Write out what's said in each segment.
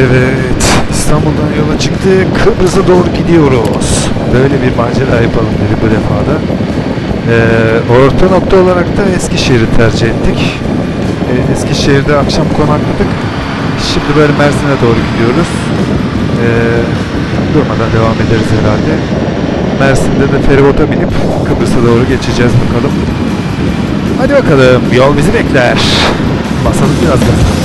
Evet, İstanbul'dan yola çıktık. Kıbrıs'a doğru gidiyoruz. Böyle bir macera yapalım dedi bu defada. Ee, orta nokta olarak da Eskişehir'i tercih ettik. Ee, Eskişehir'de akşam konakladık. Şimdi böyle Mersin'e doğru gidiyoruz. Ee, durmadan devam ederiz herhalde. Mersin'de de feribota binip Kıbrıs'a doğru geçeceğiz bakalım. Hadi bakalım, yol bizi bekler. Basalım biraz gaza.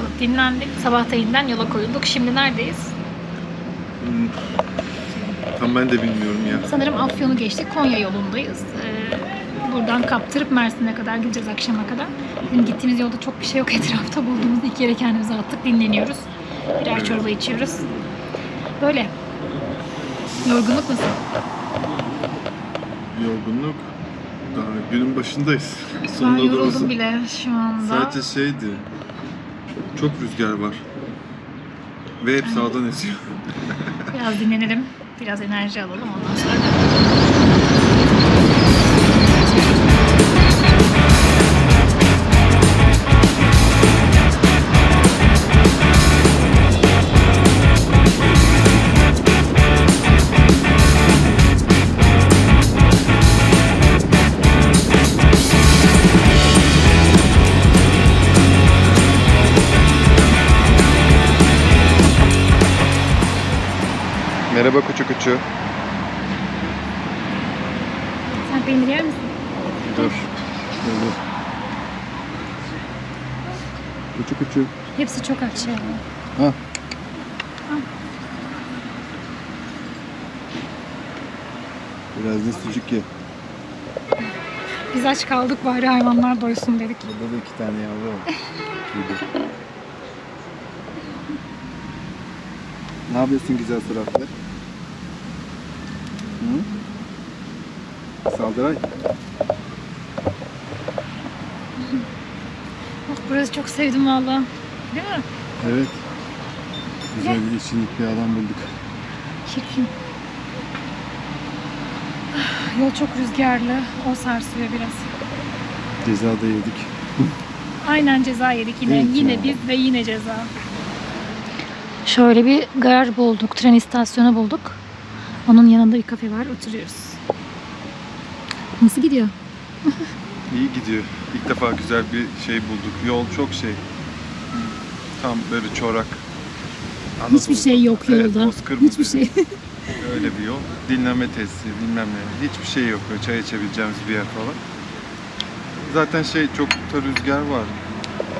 Kalıp dinlendik. Sabah da yeniden yola koyulduk. Şimdi neredeyiz? Tam ben de bilmiyorum ya. Sanırım Afyon'u geçtik. Konya yolundayız. Ee, buradan kaptırıp Mersin'e kadar gideceğiz akşama kadar. Dün gittiğimiz yolda çok bir şey yok etrafta. Bulduğumuz iki yere kendimize attık. Dinleniyoruz. Birer çorba içiyoruz. Böyle. Yorgunluk nasıl? Yorgunluk. Daha günün başındayız. Ben Sonunda yoruldum doğrusu. bile şu anda. Sadece şeydi. Çok rüzgar var. Ve hep sağdan esiyor. Biraz dinlenelim. Biraz enerji alalım ondan sonra Merhaba kuçu kuçu. Sen peynir yer misin? Dur. Dur. Kuçu kuçu. Hepsi çok aç ya. Ha. Biraz da sucuk ye. Biz aç kaldık bari hayvanlar doysun dedik. Burada da iki tane yavru var. Burada. Ne yapıyorsun güzel suratlı? Saldıray. Bak burası çok sevdim valla. Değil mi? Evet. Güzel bir içinlik bir alan bulduk. Çirkin. Yol çok rüzgarlı. O sarsıyor biraz. Ceza da yedik. Aynen ceza yedik yine. Evet yine ya. biz ve yine ceza. Şöyle bir garaj bulduk. Tren istasyonu bulduk. Onun yanında bir kafe var. Oturuyoruz. Nasıl gidiyor? İyi gidiyor. İlk defa güzel bir şey bulduk. Yol çok şey. Tam böyle çorak. Hiçbir Anadolu. şey yok Evet, yolda. Bozkır Hiçbir dedi? şey. Öyle bir yol. Dinlenme tesisi bilmem ne. Hiçbir şey yok. Böyle çay içebileceğimiz bir yer falan. Zaten şey çok da rüzgar var.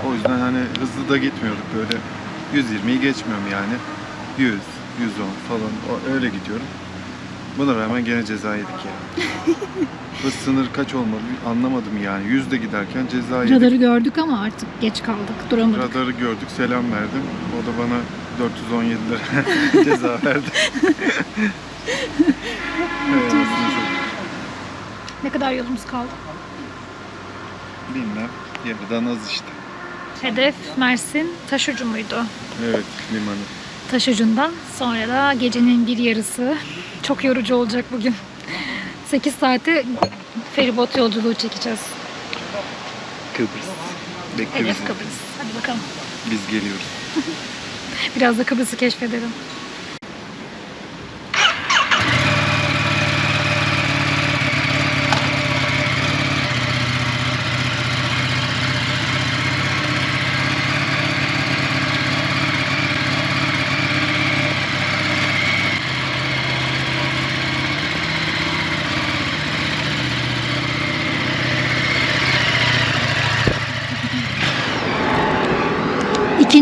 O yüzden hani hızlı da gitmiyorduk böyle. 120'yi geçmiyorum yani. 100, 110 falan o, öyle gidiyorum. Buna rağmen gene ceza yedik ya. Hız sınır kaç olmalı anlamadım yani. 100'de giderken ceza yedik. Radarı gördük ama artık geç kaldık. Duramadık. Radarı gördük, selam verdim. O da bana 417 lira ceza verdi. evet, Ne kadar yolumuz kaldı? bilmem. Yarıdan az işte. Hedef Mersin Taşucu muydu? Evet, limanı. Taşucu'ndan sonra da gecenin bir yarısı. Çok yorucu olacak bugün. 8 saate feribot yolculuğu çekeceğiz. Kıbrıs. Bekle Hedef bizi. Kıbrıs. Hadi bakalım. Biz geliyoruz. Biraz da Kıbrıs'ı keşfedelim.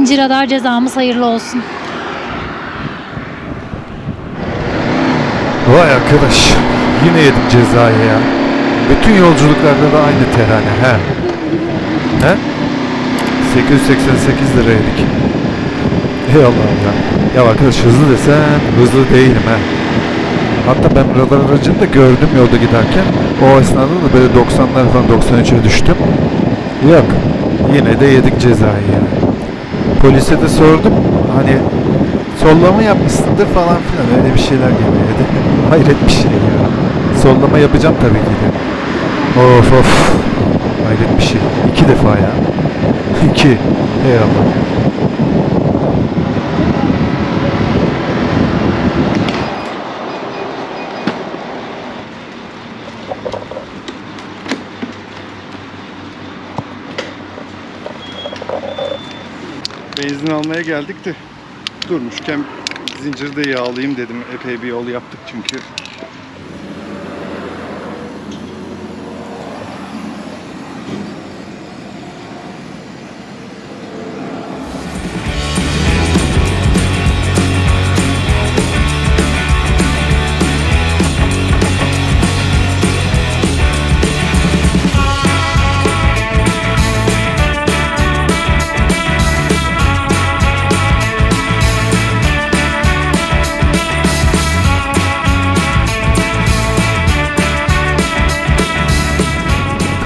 İkinci radar cezamız hayırlı olsun. Vay arkadaş, yine yedim cezayı ya. Bütün yolculuklarda da aynı terane he. He? 888 lira yedik. Ey Allah'ım ya. Ya arkadaş hızlı desen hızlı değilim he. Hatta ben radar aracını da gördüm yolda giderken. O esnada da böyle 90'lar falan 93'e düştüm. Yok. Yine de yedik cezayı yani. Polise de sordum. Hani sollama yapmışsındır falan filan öyle bir şeyler gibi dedi. Hayret bir şey ya. Sollama yapacağım tabii ki de. Of of. Hayret bir şey. İki defa ya. İki. Ey Benzin almaya geldik de durmuşken zincirde yağlayayım dedim. Epey bir yol yaptık çünkü.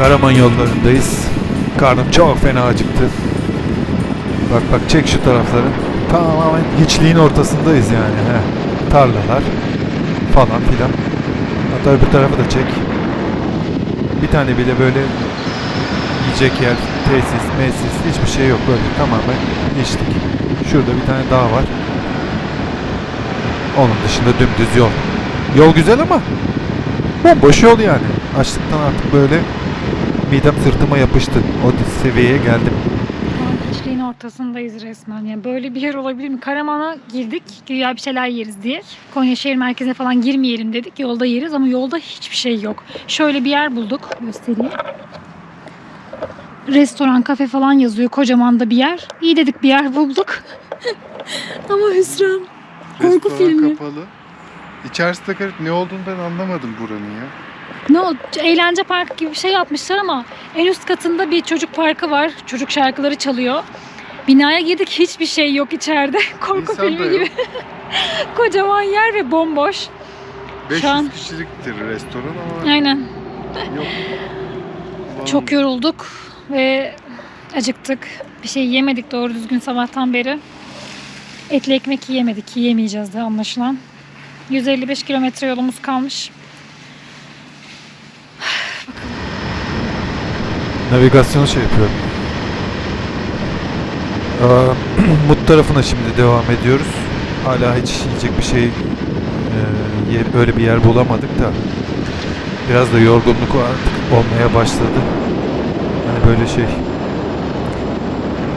Karaman yollarındayız. Karnım çok fena acıktı. Bak bak çek şu tarafları. Tamamen hiçliğin ortasındayız yani. He. Tarlalar falan filan. Hatta öbür tarafı da çek. Bir tane bile böyle yiyecek yer, tesis, mesis hiçbir şey yok böyle tamamen hiçlik. Şurada bir tane dağ var. Onun dışında dümdüz yol. Yol güzel ama bomboş yol yani. Açlıktan artık böyle midem sırtıma yapıştı. O seviyeye geldim. Hiçliğin ortasındayız resmen. Yani böyle bir yer olabilir mi? Karaman'a girdik. Güya bir şeyler yeriz diye. Konya şehir merkezine falan girmeyelim dedik. Yolda yeriz ama yolda hiçbir şey yok. Şöyle bir yer bulduk. Göstereyim. Restoran, kafe falan yazıyor. Kocaman da bir yer. İyi dedik bir yer bulduk. ama hüsran. Korku Restoran filmi. kapalı. İçerisi de garip. Ne olduğunu ben anlamadım buranın ya. Ne o eğlence parkı gibi bir şey yapmışlar ama en üst katında bir çocuk parkı var. Çocuk şarkıları çalıyor. Binaya girdik hiçbir şey yok içeride. Korku İnsan filmi gibi. Kocaman yer ve bomboş. 500 an- kişiliktir restoran ama Aynen. yok. Çok yorulduk ve acıktık. Bir şey yemedik doğru düzgün sabahtan beri. Etli ekmek yiyemedik. Yiyemeyeceğiz de anlaşılan. 155 kilometre yolumuz kalmış. Navigasyonu şey yapıyorum. Mut tarafına şimdi devam ediyoruz. Hala hiç yiyecek bir şey e, yer, öyle bir yer bulamadık da biraz da yorgunluk artık olmaya başladı. Hani böyle şey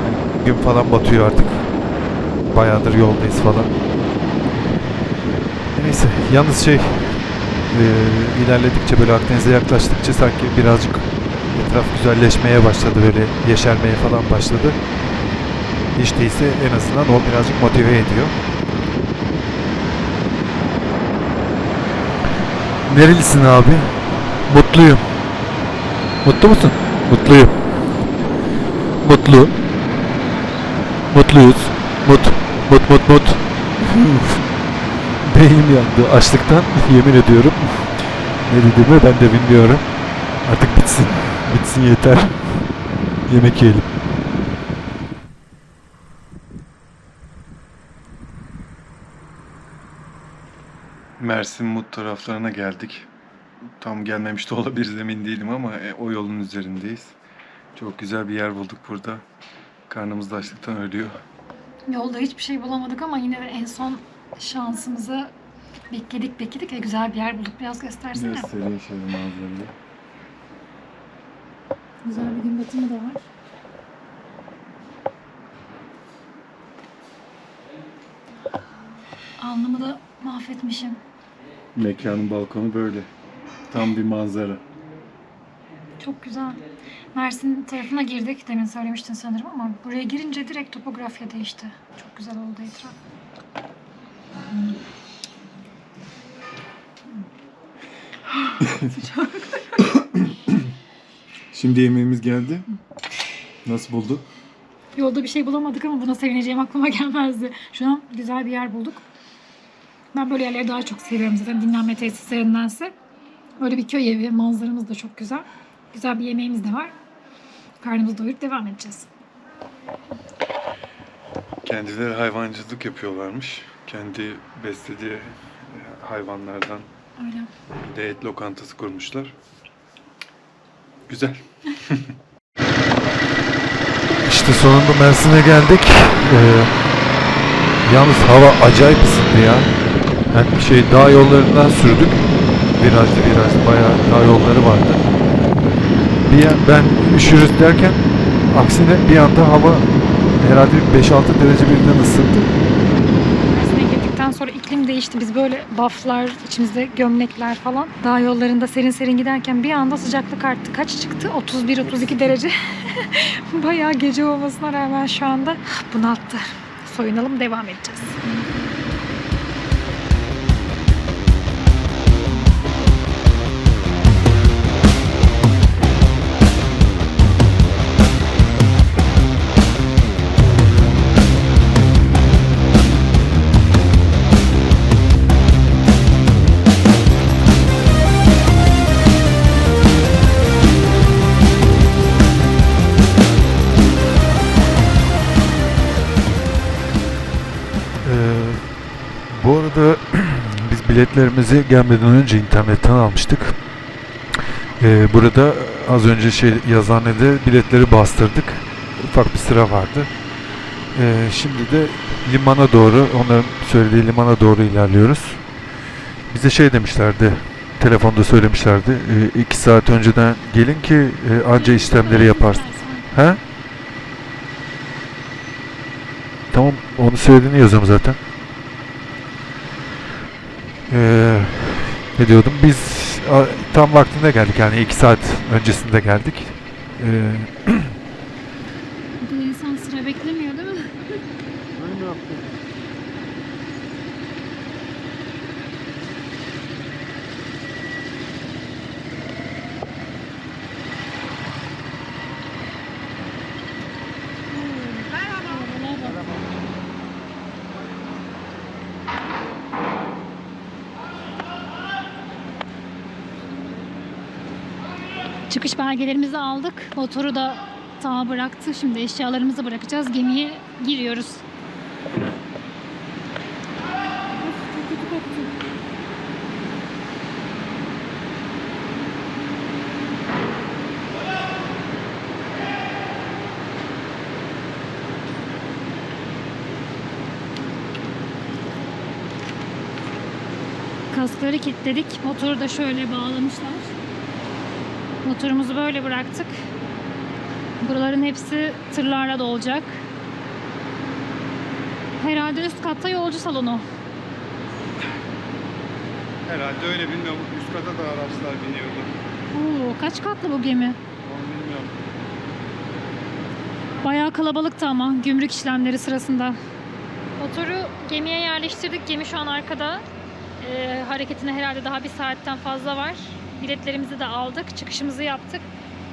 hani gün falan batıyor artık. Bayağıdır yoldayız falan. Neyse yalnız şey e, ilerledikçe böyle Akdeniz'e yaklaştıkça sanki birazcık etraf güzelleşmeye başladı böyle yeşermeye falan başladı. Hiç değilse en azından o birazcık motive ediyor. Nerelisin abi? Mutluyum. Mutlu musun? Mutluyum. Mutlu. Mutluyuz. Mut. Mut mut mut. Beynim yandı açlıktan yemin ediyorum. Ne dediğimi ben de bilmiyorum. Artık bitsin. Bitsin yeter. Yemek yiyelim. Mersin Mut taraflarına geldik. Tam gelmemiş de olabiliriz emin değilim ama e, o yolun üzerindeyiz. Çok güzel bir yer bulduk burada. Karnımız da açlıktan ölüyor. Yolda hiçbir şey bulamadık ama yine de en son şansımızı bekledik bekledik ve güzel bir yer bulduk. Biraz göstersene. Göstereyim şöyle manzarayı. Güzel bir gün batımı da var. Alnımı da mahvetmişim. Mekanın balkonu böyle. Tam bir manzara. Çok güzel. Mersin tarafına girdik. Demin söylemiştin sanırım ama buraya girince direkt topografya değişti. Çok güzel oldu etraf. Şimdi yemeğimiz geldi. Nasıl bulduk? Yolda bir şey bulamadık ama buna sevineceğim aklıma gelmezdi. Şu an güzel bir yer bulduk. Ben böyle yerleri daha çok seviyorum zaten dinlenme tesislerindense. Böyle bir köy evi, manzaramız da çok güzel. Güzel bir yemeğimiz de var. Karnımızı doyurup devam edeceğiz. Kendileri hayvancılık yapıyorlarmış. Kendi beslediği e, hayvanlardan Öyle. bir de et lokantası kurmuşlar. Güzel. İşte sonunda Mersin'e geldik. Ee, yalnız hava acayip ısındı ya. Yani şey dağ yollarından sürdük. Virajlı virajlı bayağı dağ yolları vardı. Bir yan, ben üşürüz derken aksine bir anda hava herhalde 5-6 derece birden ısındı. Mersin'e girdikten sonra iklim değişti. Biz böyle bufflar, içimizde gömlekler falan. Dağ yollarında serin serin giderken bir anda sıcaklık arttı. Kaç çıktı? 31-32 derece. Bayağı gece olmasına rağmen şu anda bunalttı. Soyunalım devam edeceğiz. Biletlerimizi gelmeden önce internetten almıştık. Ee, burada az önce şey yazıhanede biletleri bastırdık. Ufak bir sıra vardı. Ee, şimdi de limana doğru, onların söylediği limana doğru ilerliyoruz. Bize şey demişlerdi, telefonda söylemişlerdi. e, iki saat önceden gelin ki e, anca işlemleri yaparsın. He? Tamam onu söylediğini yazıyorum zaten. Ee, ne diyordum? Biz tam vaktinde geldik yani iki saat öncesinde geldik. Ee, Bu insan sıra beklemiyor değil mi? Çıkış belgelerimizi aldık. Motoru da sağa bıraktı. Şimdi eşyalarımızı bırakacağız. Gemiye giriyoruz. Kaskları kilitledik. Motoru da şöyle bağlamışlar. Motorumuzu böyle bıraktık. Buraların hepsi tırlarla dolacak. Herhalde üst katta yolcu salonu. Herhalde öyle bilmiyorum. Üst kata da araçlar biniyordu. Oo, kaç katlı bu gemi? Onu bilmiyorum. Bayağı kalabalıktı ama gümrük işlemleri sırasında. Motoru gemiye yerleştirdik. Gemi şu an arkada. Ee, hareketine herhalde daha bir saatten fazla var. Biletlerimizi de aldık. Çıkışımızı yaptık.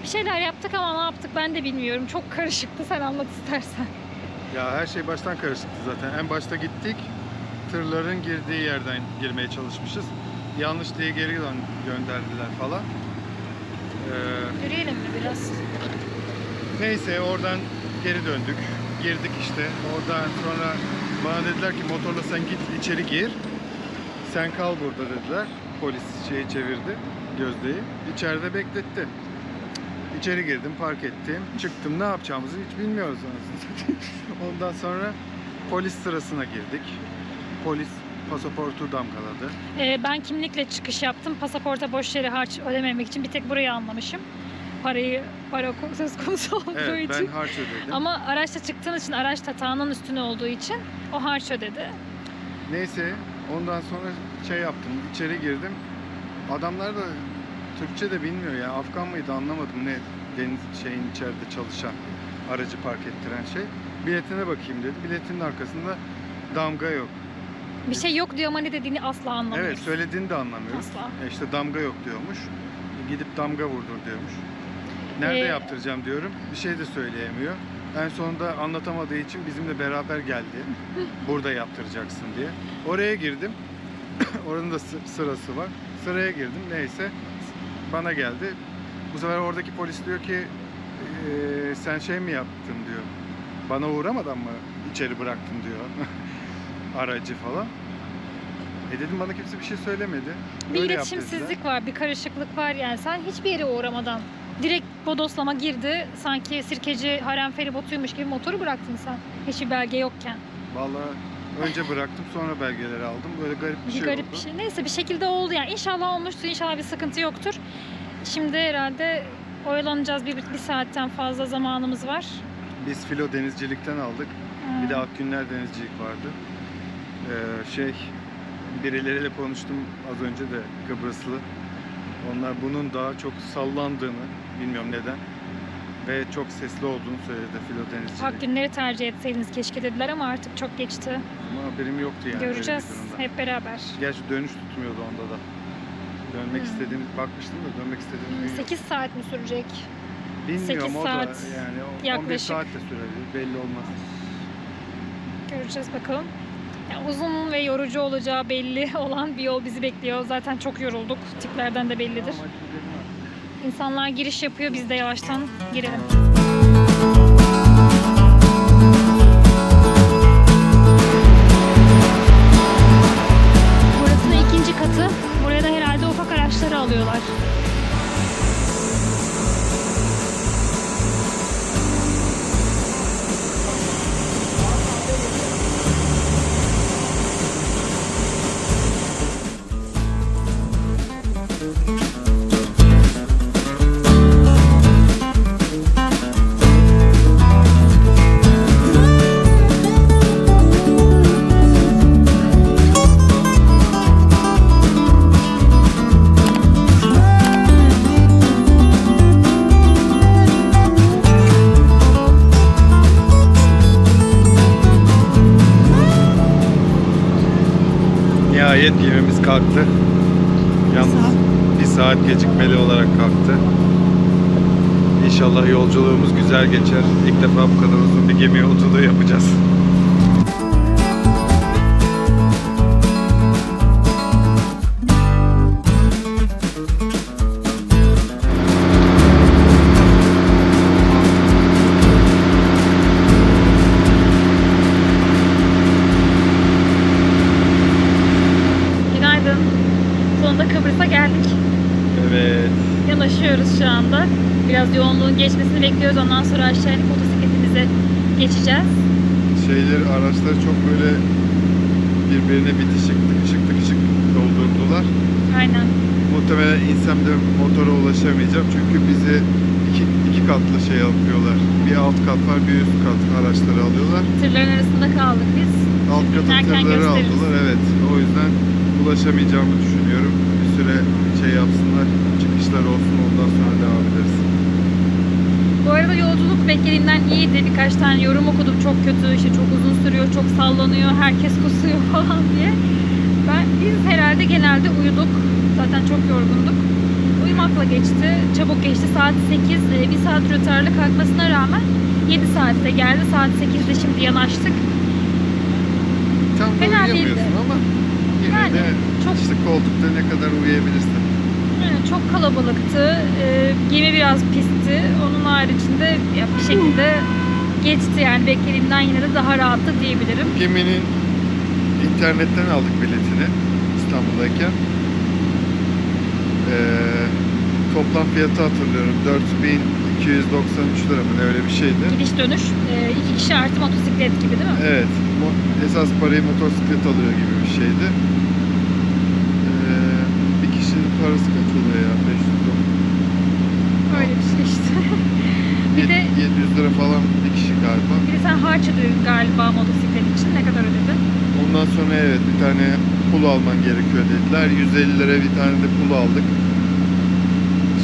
Bir şeyler yaptık ama ne yaptık ben de bilmiyorum. Çok karışıktı. Sen anlat istersen. Ya her şey baştan karışıktı zaten. En başta gittik. Tırların girdiği yerden girmeye çalışmışız. Yanlış diye geri gönderdiler falan. Ee, Yürüyelim mi biraz? Neyse oradan geri döndük. Girdik işte. Oradan sonra bana dediler ki motorla sen git içeri gir. Sen kal burada dediler. Polis şeyi çevirdi. Gözdeyi. İçeride bekletti. İçeri girdim, park ettim. Çıktım. Ne yapacağımızı hiç bilmiyoruz satayım. Ondan sonra polis sırasına girdik. Polis pasaportu damgaladı. Ee, ben kimlikle çıkış yaptım. Pasaporta boş yere harç ödememek için bir tek burayı anlamışım. Parayı, para söz konusu olduğu Evet, için. ben harç ödedim. Ama araçta çıktığın için araç tatağının üstüne olduğu için o harç ödedi. Neyse ondan sonra şey yaptım içeri girdim. Adamlar da Türkçe de bilmiyor ya Afgan mıydı anlamadım ne deniz şeyin içeride çalışan aracı park ettiren şey. Biletine bakayım dedi. Biletinin arkasında damga yok. Bir şey yok diyor ama ne dediğini asla anlamıyoruz. Evet söylediğini de anlamıyoruz. Asla. E işte damga yok diyormuş. Gidip damga vurdur diyormuş. Nerede Ee, yaptıracağım diyorum. Bir şey de söyleyemiyor. En sonunda anlatamadığı için bizimle beraber geldi. Burada yaptıracaksın diye. Oraya girdim. Oranın da sı- sırası var. Sıraya girdim neyse. Bana geldi. Bu sefer oradaki polis diyor ki "Ee, sen şey mi yaptın diyor. Bana uğramadan mı içeri bıraktın diyor. Aracı falan. E dedim bana kimse bir şey söylemedi. Bir Böyle yap iletişimsizlik var, bir karışıklık var yani. Sen hiçbir yere uğramadan direkt bodoslama girdi. Sanki sirkeci harem feribotuymuş gibi motoru bıraktın sen. Hiçbir belge yokken. Vallahi önce bıraktım sonra belgeleri aldım. Böyle garip bir şey garip oldu. bir şey. Neyse bir şekilde oldu yani. İnşallah olmuştur, inşallah bir sıkıntı yoktur. Şimdi herhalde oyalanacağız bir, bir saatten fazla zamanımız var. Biz filo denizcilikten aldık. Bir de Hmm. Akgünler denizcilik vardı. Ee, şey birileriyle konuştum az önce de Kıbrıslı. Onlar bunun daha çok sallandığını bilmiyorum neden ve çok sesli olduğunu söyledi filo denizcilik. Hak günleri tercih etseydiniz keşke dediler ama artık çok geçti. Ama haberim yoktu yani. bir Göreceğiz durumda. hep beraber. Gerçi dönüş tutmuyordu onda da. Dönmek Hmm. istediğimiz bakmıştım da dönmek istediğimiz gün yok. 8 saat mi sürecek? Bilmiyorum sekiz o da saat yani o- 11 yaklaşık. saat de sürebilir belli olmaz. Göreceğiz bakalım. Ya uzun ve yorucu olacağı belli olan bir yol bizi bekliyor. Zaten çok yorulduk. Tiplerden de bellidir. Ama gidelim. İnsanlar giriş yapıyor. Biz de yavaştan girelim. Nihayet gemimiz kalktı. Yalnız bir saat gecikmeli olarak kalktı. İnşallah yolculuğumuz güzel geçer. İlk defa bu kadar uzun bir gemi yolculuğu yapacağız. Birbirine bitişik, tıkışık tıkışık doldurdular. Aynen. Muhtemelen insem de motora ulaşamayacağım çünkü bizi iki, iki katlı şey yapıyorlar. Bir alt kat var, bir üst kat araçları alıyorlar. Tırların arasında kaldık biz. Alt katı Erken tırları aldılar evet. O yüzden ulaşamayacağımı düşünüyorum. Bir süre şey yapsınlar, çıkışlar olsun ondan sonra devam ederiz. Bu arada yolculuk beklediğimden iyiydi. Birkaç tane yorum okudum. Çok kötü, işte çok uzun sürüyor, çok sallanıyor, herkes kusuyor falan diye. Ben biz herhalde genelde uyuduk. Zaten çok yorgunduk. Uyumakla geçti. Çabuk geçti. Saat 8. e, Bir saat rötarlı kalkmasına rağmen 7 saatte geldi. Saat 8'de şimdi yanaştık. Tam da Fena uyuyamıyorsun değildi. ama yine Yani de çok- işte koltukta ne kadar uyuyabilirsin. Çok kalabalıktı. Ee, gemi biraz pisti. Onun haricinde ya bir şekilde geçti yani beklediğimden yine de daha rahattı diyebilirim. Geminin internetten aldık biletini İstanbul'dayken. Ee, toplam fiyatı hatırlıyorum. 4293 lira mı ne öyle bir şeydi. Gidiş dönüş e, iki kişi artı motosiklet gibi değil mi? Evet. Esas parayı motosiklet alıyor gibi bir şeydi. Parası kaç oluyor ya? 500 lira. Öyle bir şey işte. bir de 700 lira falan bir kişi galiba. bir de sen harç ödedin galiba motosiklet için. Ne kadar ödedin? Ondan sonra evet bir tane pul alman gerekiyor dediler. 150 lira bir tane de pul aldık.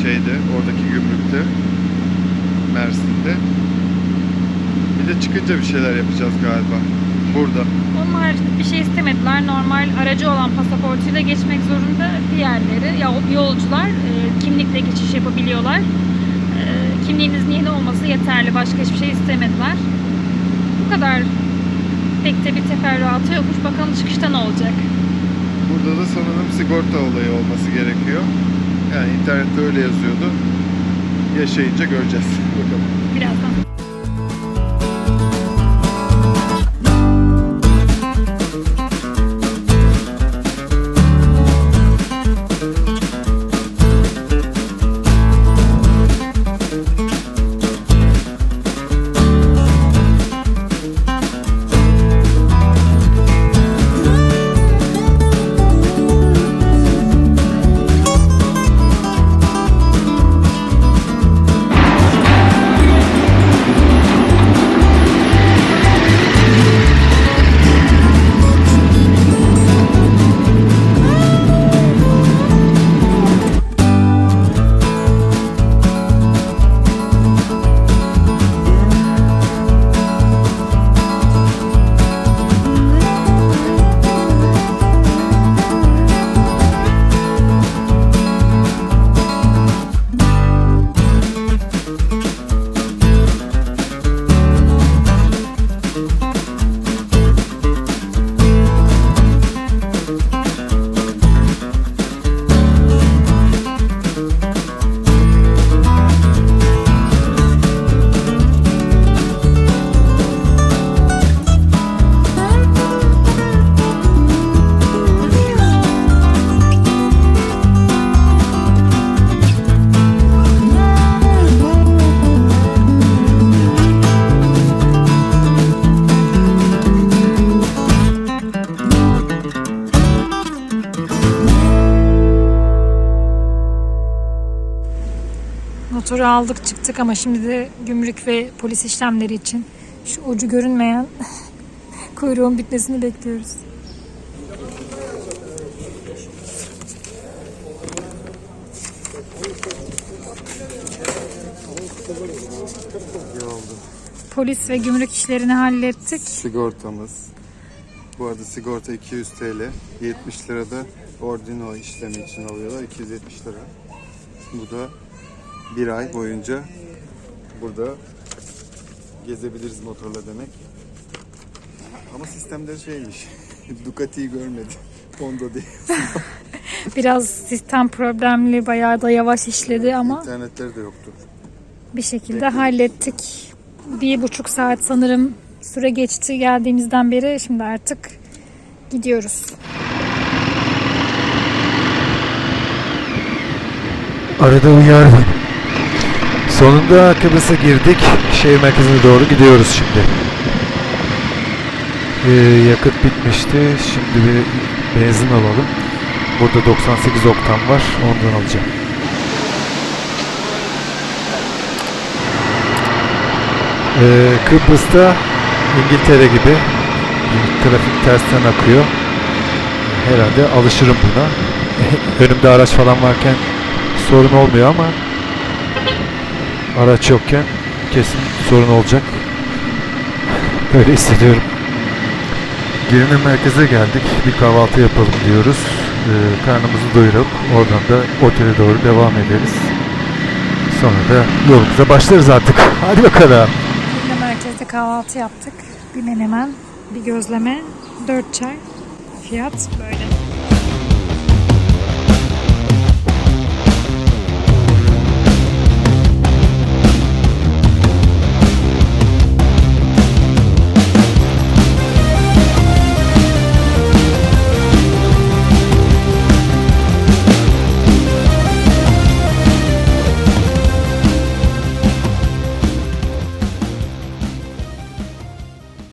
Şeyde, oradaki gümrükte. Mersin'de. Bir de çıkınca bir şeyler yapacağız galiba. Burada. Onun haricinde bir şey istemediler. Normal aracı olan pasaportuyla geçmek zorunda. Diğerleri ya yolcular e, kimlikle geçiş yapabiliyorlar. E, kimliğinizin yeni olması yeterli. Başka hiçbir şey istemediler. Bu kadar pek de bir teferruatı yokmuş. Bakalım çıkışta ne olacak? Burada da sanırım sigorta olayı olması gerekiyor. Yani internette öyle yazıyordu. Yaşayınca göreceğiz. Bakalım. Birazdan. Motoru aldık çıktık ama şimdi de gümrük ve polis işlemleri için şu ucu görünmeyen kuyruğun bitmesini bekliyoruz. Polis ve gümrük işlerini hallettik. Sigortamız. Bu arada sigorta 200 TL. 70 lira da ordino işlemi için alıyorlar. 270 lira. Bu da bir ay boyunca burada gezebiliriz motorla demek. Ama sistemleri şeymiş. Ducati'yi görmedim. Honda değil. Biraz sistem problemli bayağı da yavaş işledi ama İnternetleri de yoktu. bir şekilde hallettik. Bir buçuk saat sanırım süre geçti geldiğimizden beri. Şimdi artık gidiyoruz. Arada uyardım. Sonunda Kıbrıs'a girdik. Şehir merkezine doğru gidiyoruz şimdi. Ee, yakıt bitmişti. Şimdi bir benzin alalım. Burada 98 oktan var. Ondan alacağım. Ee, Kıbrıs'ta İngiltere gibi trafik tersten akıyor. Herhalde alışırım buna. Önümde araç falan varken sorun olmuyor ama araç yokken kesin sorun olacak. Öyle hissediyorum. Girne merkeze geldik. Bir kahvaltı yapalım diyoruz. Ee, karnımızı doyurup oradan da otele doğru devam ederiz. Sonra da yolumuza başlarız artık. Hadi bakalım. Yine merkezde kahvaltı yaptık. Bir menemen, bir gözleme, dört çay. Fiyat böyle.